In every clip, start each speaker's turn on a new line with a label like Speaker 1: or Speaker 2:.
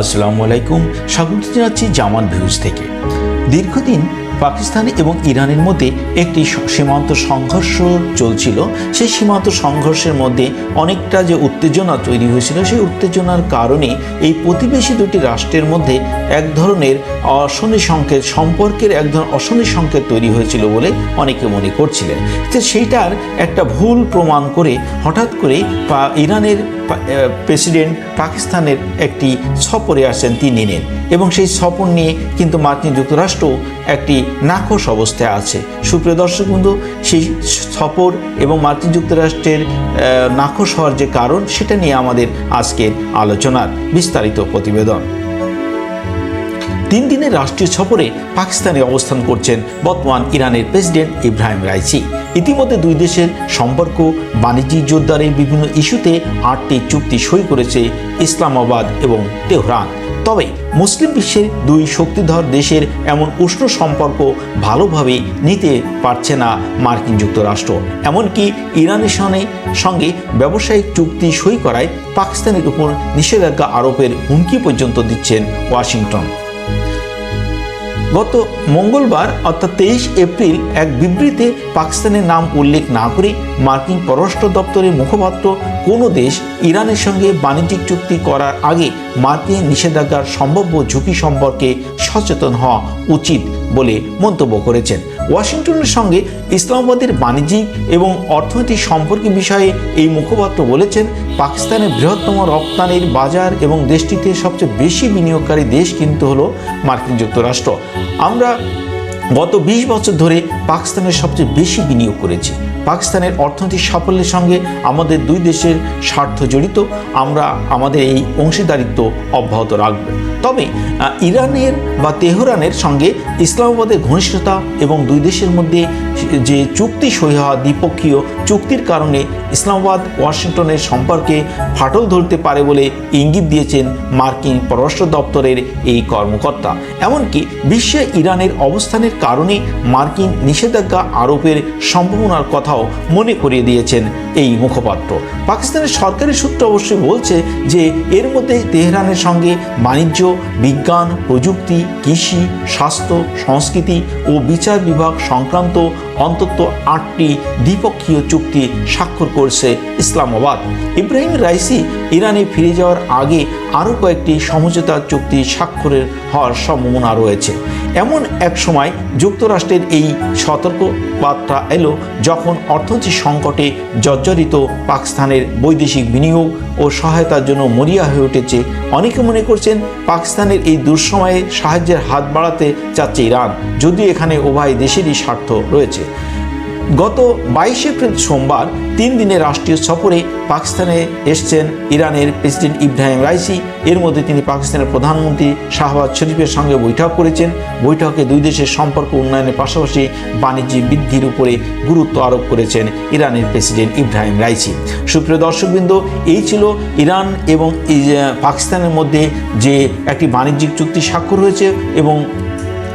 Speaker 1: আসসালামু আলাইকুম স্বাগত জানাচ্ছি জামান ভিউজ থেকে। দীর্ঘদিন পাকিস্তান এবং ইরানের মধ্যে একটি সীমান্ত সংঘর্ষ চলছিল। সেই সীমান্ত সংঘর্ষের মধ্যে অনেকটা যে উত্তেজনা তৈরি হয়েছিল, সেই উত্তেজনার কারণে এই প্রতিবেশী দুটি রাষ্ট্রের মধ্যে এক ধরনের অশনি সংকেত, সম্পর্কের এক ধরনের অশনি সংকেত তৈরি হয়েছিল বলে অনেকে মনে করছিলেন। তো সেইটার একটা ভুল প্রমাণ করে হঠাৎ করে ইরানের প্রেসিডেন্ট পাকিস্তানের একটি সফরে আসেন তিনি দিনের এবং সেই সফর নিয়ে কিন্তু মার্কিন যুক্তরাষ্ট্র একটি নাখোশ অবস্থায় আছে। সুপ্রিয় দর্শক বন্ধু, সেই সফর এবং মার্কিন যুক্তরাষ্ট্রের নাখোশ হওয়ার যে কারণ, সেটা নিয়ে আমাদের আজকের আলোচনার বিস্তারিত প্রতিবেদন। তিন দিনের রাষ্ট্রীয় সফরে পাকিস্তানে অবস্থান করছেন বর্তমান ইরানের প্রেসিডেন্ট ইব্রাহিম রাইসি। ইতিমধ্যে দুই দেশের সম্পর্ক বাণিজ্যিক জোরদারের বিভিন্ন ইস্যুতে আটটি চুক্তি সই করেছে ইসলামাবাদ এবং তেহরান। তবে মুসলিম বিশ্বের দুই শক্তিধর দেশের এমন উষ্ণ সম্পর্ক ভালোভাবে নিতে পারছে না মার্কিন যুক্তরাষ্ট্র। এমনকি ইরানের সঙ্গে সঙ্গে ব্যবসায়িক চুক্তি সই করায় পাকিস্তানের উপর নিষেধাজ্ঞা আরোপের হুমকি পর্যন্ত দিচ্ছেন ওয়াশিংটন। গত মঙ্গলবার, অর্থাৎ তেইশ এপ্রিল, এক বিবৃতিতে পাকিস্তানের নাম উল্লেখ না করে মার্কিন পররাষ্ট্র দপ্তরের মুখপাত্র কোনো দেশ ইরানের সঙ্গে বাণিজ্যিক চুক্তি করার আগে মার্কিন নিষেধাজ্ঞার সম্ভাব্য ঝুঁকি সম্পর্কে সচেতন হওয়া উচিত। বলে মন্তব্য করেছেন। ওয়াশিংটনের সঙ্গে ইসলামাবাদের বাণিজ্যিক এবং অর্থনৈতিক সম্পর্ক বিষয়ে এই মুখপাত্র বলেছেন, পাকিস্তানের বৃহত্তম রপ্তানির বাজার এবং দেশটিতে সবচেয়ে বেশি বিনিয়োগকারী দেশ কিন্তু হলো মার্কিন যুক্তরাষ্ট্র। আমরা গত ২০ বছর ধরে পাকিস্তানের সবচেয়ে বেশি বিনিয়োগ করেছি। পাকিস্তানের অর্থনৈতিক সাফল্যের সঙ্গে আমাদের দুই দেশের স্বার্থ জড়িত, আমরা আমাদের এই অংশীদারিত্ব অব্যাহত রাখব। তবে ইরানের বা তেহরানের সঙ্গে ইসলামাবাদের ঘনিষ্ঠতা এবং দুই দেশের মধ্যে যে চুক্তি সই হওয়া দ্বিপক্ষীয় চুক্তির কারণে ইসলামাবাদ, ওয়াশিংটনের সম্পর্কে ফাটল ধরতে পারে বলে ইঙ্গিত দিয়েছেন মার্কিন পররাষ্ট্র দপ্তরের এই কর্মকর্তা। এমনকি বিশ্বে ইরানের অবস্থানের কারণে মার্কিন নিষেধাজ্ঞা আরোপের সম্ভাবনার কথাও মনে করিয়ে দিয়েছেন এই মুখপাত্র। পাকিস্তানের সরকারি সূত্র অবশ্যই বলছে যে, এর মধ্যে তেহরানের সঙ্গে বাণিজ্য, বিজ্ঞান, প্রযুক্তি, কৃষি, স্বাস্থ্য, সংস্কৃতি ও বিচার বিভাগ সংক্রান্ত অন্তত আটটি দ্বিপক্ষীয় চুক্তি স্বাক্ষর করছে ইসলামাবাদ। ইব্রাহিম রাইসি ইরানে ফিরে যাওয়ার আগে আরও কয়েকটি সমঝোতা চুক্তি স্বাক্ষরের হওয়ার সম্ভাবনা রয়েছে। এমন এক সময় যুক্তরাষ্ট্রের এই সতর্ক বার্তা এলো যখন অর্থনৈতিক সংকটে জর্জরিত পাকিস্তানের বৈদেশিক বিনিয়োগ ও সহায়তার জন্য মরিয়া হয়ে উঠেছে। অনেকে মনে করছেন পাকিস্তানের এই দুঃসময়ে সাহায্যের হাত বাড়াতে চাচ্ছে ইরান, যদিও এখানে উভয় দেশেরই স্বার্থ রয়েছে। গত বাইশে এপ্রিল সোমবার তিন দিনের রাষ্ট্রীয় সফরে পাকিস্তানে এসছেন ইরানের প্রেসিডেন্ট ইব্রাহিম রাইসি। এর মধ্যে তিনি পাকিস্তানের প্রধানমন্ত্রী শাহবাজ শরীফের সঙ্গে বৈঠক করেছেন। বৈঠকে দুই দেশের সম্পর্ক উন্নয়নের পাশাপাশি বাণিজ্য বৃদ্ধির উপরে গুরুত্ব আরোপ করেছেন ইরানের প্রেসিডেন্ট ইব্রাহিম রাইসি। সুপ্রিয় দর্শকবৃন্দ, এই ছিল ইরান এবং পাকিস্তানের মধ্যে যে একটি বাণিজ্যিক চুক্তি স্বাক্ষর হয়েছে এবং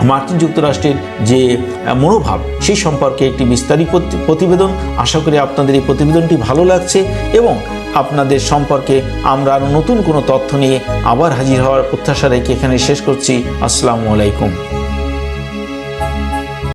Speaker 1: মার্কিন যুক্তরাষ্ট্রের যে মনোভাব, সেই সম্পর্কে একটি বিস্তারিত প্রতিবেদন। আশা করি আপনাদের এই প্রতিবেদনটি ভালো লাগছে এবং আপনাদের সম্পর্কে আমরা নতুন কোনো তথ্য নিয়ে আবার হাজির হওয়ার প্রত্যাশা রেখে এখানে শেষ করছি। আসসালামু আলাইকুম।